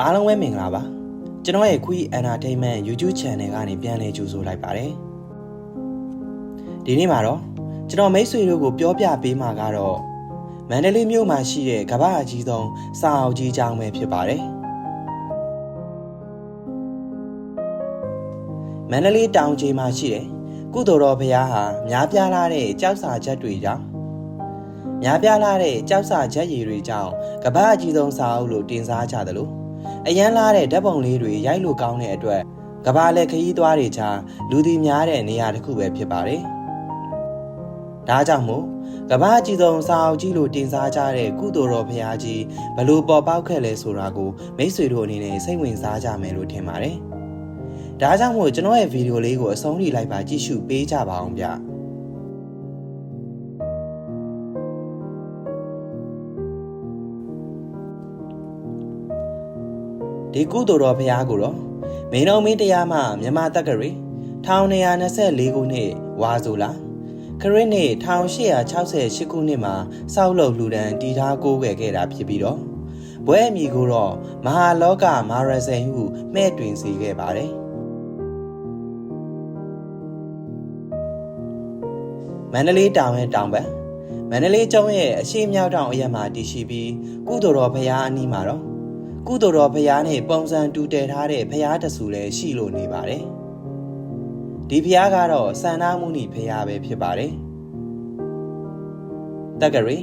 အားလုံးပဲမင်္ဂလာပါကျွန်တော်ရဲ့ Quick Entertainment YouTube Channel ကနေပြန်လည်ကြိုဆိုလိုက်ပါတယ်ဒီနေ့မှာတော့ကျွန်တော်မိတ်ဆွေတို့ကိုပြောပြပေးမှာကတော့မန္တလေးမြို့မှာရှိတဲ့ကမ္ဘာအကြီးဆုံးစာအုပ်ကြီးကျောင်းပဲဖြစ်ပါတယ်မန္တလေးတောင်ကြီးမှာရှိတဲ့ကုသိုလ်တော်ဘုရားဟာများပြားလာတဲ့ကြောက်စာချက်တွေကြောင့်များပြားလာတဲ့ကြောက်စာချက်ရည်တွေကြောင့်ကမ္ဘာအကြီးဆုံးစာအုပ်လို့တင်စားကြတယ်လို့ အရန်လာတဲ့ဓာတ်ပုံလေးတွေရိုက်လို့ကောင်းတဲ့အတွက်ကဘာလက်ခရီးသွားတွေချာလူဒီများတဲ့နေရာတစ်ခုပဲဖြစ်ပါတယ်။ဒါကြောင့်မို့ကဘာအကြီးဆုံးစာအုပ်ကြီးလို့တင်စားကြတဲ့ကုသိုလ်တော်ဘုရားကြီးဘလို့ပေါ်ပေါက်ခဲ့လဲဆိုတာကိုမိတ်ဆွေတို့အနေနဲ့စိတ်ဝင်စားကြမယ်လို့ထင်ပါတယ်။ဒါကြောင့်မို့ကျွန်တော်ရဲ့ဗီဒီယိုလေးကိုအဆုံးထိလိုက်ပါကြည့်ရှုပေးကြပါအောင်ဗျ။ ဒီကုသိုလ်တော်ဘုရားကိုတော့မင်းတော်မင်းတရားမှမြန်မာတက္ကရီ1224ခုနှစ်ဝါဆိုလာခရစ်နှစ်1868ခုနှစ်မှာစောက်လုပ်လူဒန်းတည်ထားကိုးကွယ်ခဲ့တာဖြစ်ပြီးတော့ဘွဲအမည်ကိုတော့မဟာလောကမာရဇန်ဟုမှဲ့တွင်စေခဲ့ပါတယ်မန္တလေးတောင်ရဲ့တောင်ဘက်မန္တလေးကျောင်းရဲ့အရှိမြောက်တောင်အရက်မှာတည်ရှိပြီးကုသိုလ်တော်ဘုရားအနီးမှာတော့ ကုသိုလ်တော်ဘုရားနဲ့ပုံစံတူတည်ထားတဲ့ဘုရားတဆူလည်းရှိလို့နေပါတယ်။ဒီဘုရားကတော့စန္ဒမုနီဘုရားပဲဖြစ်ပါတယ်။တက္ကရီ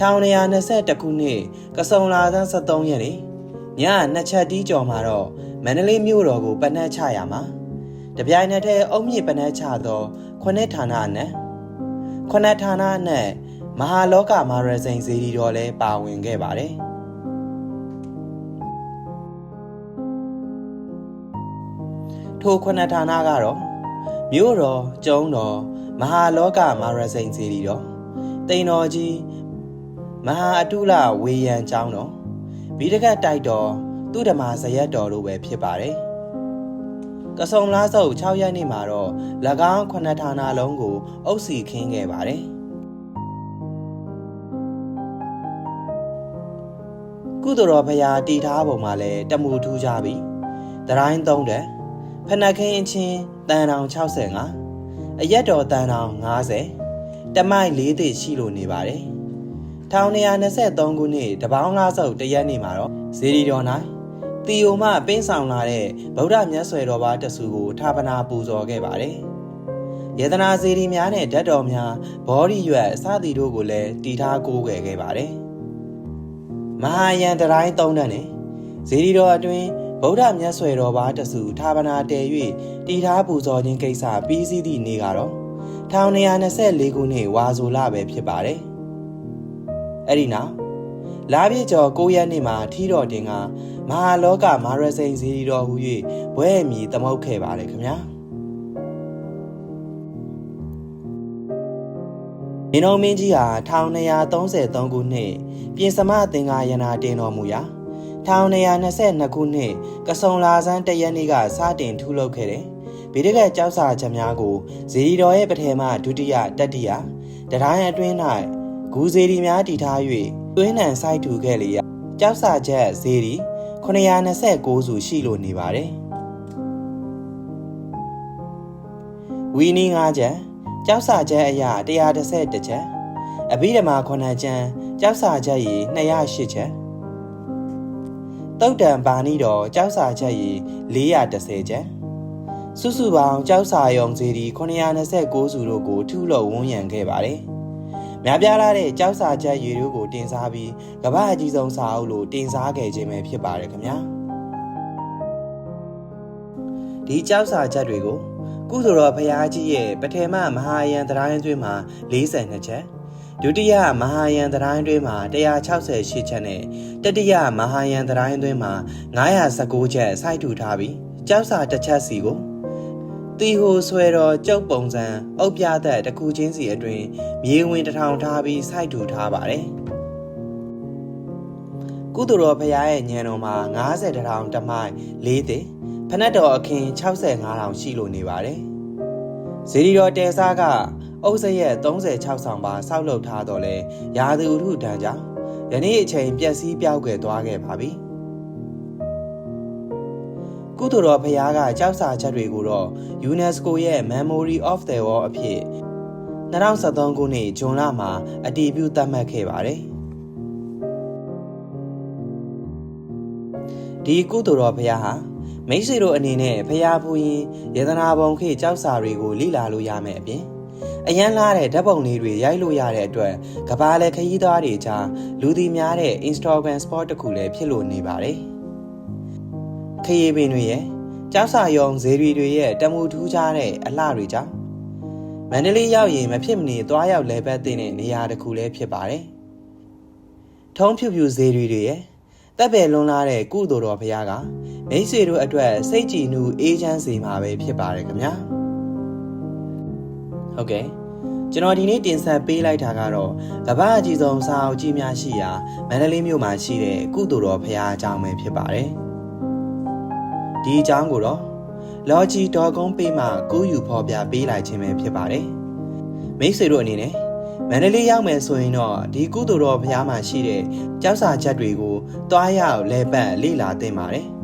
1921ခုနှစ်ကစုံလာသန်း73ရက်နေ့ညနှစ်ချက်တီးကျော်မှာတော့မန္တလေးမြို့တော်ကိုပနတ်ချရမှာတပြိုင်နက်တည်းအုံမြင့်ပနတ်ချသောခုနှစ်ဌာနအနက်ခုနှစ်ဌာနအနက်မဟာလောကမာရဇိန်ဇေဒီတော်လည်းပါဝင်ခဲ့ပါတယ်။ ထိုခုနှစ်ဌာနကတော့မြို့တော်ကျုံတော်မဟာလောကမာရစိန်စီရီတော်တိန်တော်ကြီးမဟာအတုလဝေယံကျောင်းတော်ဘီတကတ်တိုက်တော်သူဓမ္မဇရက်တော်တို့ပဲဖြစ်ပါတယ်ကစုံလားစုပ်6ရက်နေ့မှာတော့၎င်းခုနှစ်ဌာနလုံးကို အုပ်စီခင်းခဲ့ပါတယ်ကုသိုလ်တော်ဘုရားတည်ထားပုံမှာလဲတမှုထူးကြပြီတတိုင်းသုံးတယ် ဖနက်ခင်းချင်းတန်တောင်65အရက်တော်တန်တောင်90တမိုက်၄သိရှိလို့နေပါတယ်1923ခုနှစ်တပေါင်းလားစုပ်တရက်နေ့မှာတော့ဇေဒီတော်၌တီယိုမှပင်းဆောင်လာတဲ့ဗုဒ္ဓမြတ်ဆွေတော်ဘာတဆူကိုထာပနာပူဇော်ခဲ့ပါတယ်ယေဒနာဇေဒီများနဲ့ဓာတ်တော်များဘောဓိရွက်အစသည်တို့ကိုလည်းတည်ထားကိုးကွယ်ခဲ့ပါတယ်မဟာယံတတိုင်းသုံးတန်းနဲ့ဇေဒီတော်အတွင်း ဗုဒ္ဓမြတ်ဆွေတော်ဘာတဆူထာပနာတည်၍တည်ထားပူဇော်ခြင်းကိစ္စပြီးစီးသည့်နေ့ကတော့1924ခုနှစ်ဝါဆိုလပဲဖြစ်ပါတယ်။အဲ့ဒီနောက်လာပြည့်ကျော်9ရက်နေ့မှာထီတော်တင်ကမဟာလောကမာရစိန်ဇီရီတော်ဟူ၍ဘွဲ့အမည်သမုတ်ခဲ့ပါတယ်ခင်ဗျာ။မင်းတော်မင်းကြီးဟာ1233ခုနှစ်ပြင်စမအသင်္ကာယနာတင်တော်မူရာ 1222ခုနှစ်ကစုံလာဆန်းတရက်နေ့ကစတင်ထုလုပ်ခဲ့တယ်။ဗိဒကကြောက်စာချက်များကိုဇေဒီတော်ရဲ့ပထမဒုတိယတတိယတတိုင်းအတွင်း၌ဂူဇေဒီများတည်ထား၍တွင်းနံစိုက်ထူခဲ့လေရကြောက်စာချက်ဇေဒီ929စုရှိလို့နေပါတယ်။ဝီနီ9ချက်ကြောက်စာချက်အရာ130ချက်အဘိဓမ္မာ9ချက်ကြောက်စာချက်ရေ208ချက် တုတ်တံပါဏိတော်ကြောက်စာချက်ရည်430ကျန်စုစုပေါင်းကြောက်စာယုံစီဒီ929စုတို့ကိုထုလို့ဝန်းရံခဲ့ပါတယ်။များပြားလာတဲ့ကြောက်စာချက်ရည်တို့ကိုတင်စားပြီးကမ္ဘာအကြီးဆုံးစာအုပ်လို့တင်စားခဲ့ခြင်းပဲဖြစ်ပါတယ်ခင်ဗျာ။ဒီကြောက်စာချက်တွေကိုကုသိုလ်တော်ဘုရားကြီးရဲ့ပထေမမဟာယံသရိုင်းအတွင်းမှာ42ချက် ဒုတိယမဟာယံသရိုင်းအတွင်းမှာ168ချက်နဲ့တတိယမဟာယံသရိုင်းအတွင်းမှာ919ချက်စိုက်ထူထားပြီးကြောက်စာတစ်ချက်စီကိုတီဟိုဆွဲတော်ကျုပ်ပုံစံအုပ်ပြသက်တစ်ခုချင်းစီအတွင်းမြေဝင်တစ်ထောင်ထားပြီးစိုက်ထူထားပါတယ်ကုသိုလ်တော်ဘုရားရဲ့ညံတော်မှာ90တထောင်တမိုင်၄သိဖနက်တော်အခင်း65တောင်ရှိလို့နေပါတယ်ဇေဒီတော်တဲစားက အုပ်စရက်36ဆောင်ပါဆောက်လုပ်ထားတော့လဲရာသီဥတုတန်းကြောင့်ယနေ့အချိန်ပျက်စီးပြောက်ွယ်သွားခဲ့ပါပြီကုသိုလ်တော်ဘုရားကကြောက်စာချက်တွေကိုတော့ UNESCO ရဲ့ Memory of the War အဖြစ်2013ခုနှစ်ဇွန်လမှာအတည်ပြုသတ်မှတ်ခဲ့ပါတယ်ဒီကုသိုလ်တော်ဘုရားဟာမိတ်ဆွေတို့အနေနဲ့ဘုရားဖူရင်ယေဒနာပုံခေကြောက်စာတွေကိုလိလာလို့ရမယ်အပြင် အရန်လာတဲ့ဓာတ်ပုံလေးတွေရိုက်လို့ရတဲ့အတွက်ကဘာလဲခရီးသွားတွေကြားလူသိများတဲ့ Instagram spot တစ်ခုလည်းဖြစ်လို့နေပါတယ်ခရီးပင်တွေရဲ့ကြောက်စာယုံဈေးတွေတွေရဲ့တမူထူးခြားတဲ့အလှတွေကြောင့်မန္တလေးရောက်ရင်မဖြစ်မနေသွားရောက်လဲပတ်တဲ့နေရာတစ်ခုလည်းဖြစ်ပါတယ်ထုံးဖြူဖြူဈေးတွေတွေရဲ့တပ်ပယ်လွန်လာတဲ့ကုသိုလ်တော်ဘုရားကမိတ်ဆွေတို့အတွက်စိတ်ကြည်နူးအေးချမ်းစေမှာပဲဖြစ်ပါတယ်ခင်ဗျာ ဟုတ်ကဲ့ကျွန်တော်ဒီနေ့တင်ဆက်ပေးလိုက်တာကတော့ကမ္ဘာအကြီးဆုံးစာအုပ်ကြီးများရှိရာမန္တလေးမြို့မှာရှိတဲ့ကုသိုလ်တော်ဘုရားအကြောင်းပဲဖြစ်ပါတယ်ဒီအကြောင်းကိုတော့ logi.com ပေးမှကူးယူဖော်ပြပေးလိုက်ခြင်းပဲဖြစ်ပါတယ်မိတ်ဆွေတို့အနေနဲ့မန္တလေးရောက်မယ်ဆိုရင်တော့ဒီကုသိုလ်တော်ဘုရားမှာရှိတဲ့ကြောက်စာချက်တွေကိုတွားရောက်လဲပတ်လေ့လာသင့်ပါတယ်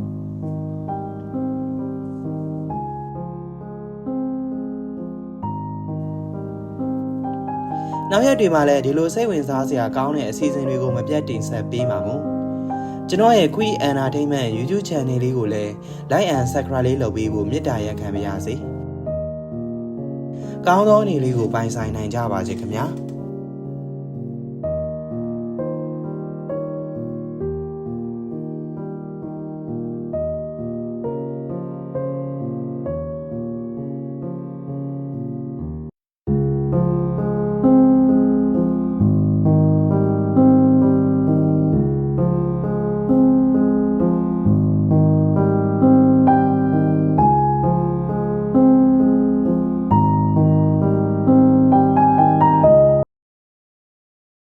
နောက်ရက်တွေမှာလည်းဒီလိုစိတ်ဝင်စားစရာကောင်းတဲ့အစီအစဉ်တွေကိုမပြတ်တင်ဆက်ပေးပါမို့ကျွန်တော်ရဲ့ Quick Entertainment YouTube Channel လေးကိုလည်း Like and Subscribe လေးလုပ်ပေးဖို့မေတ္တာရက်ခံပါရစေ။ကောင်းသောနေ့လေးကိုပိုင်ဆိုင်နိုင်ကြပါစေခင်ဗျာ။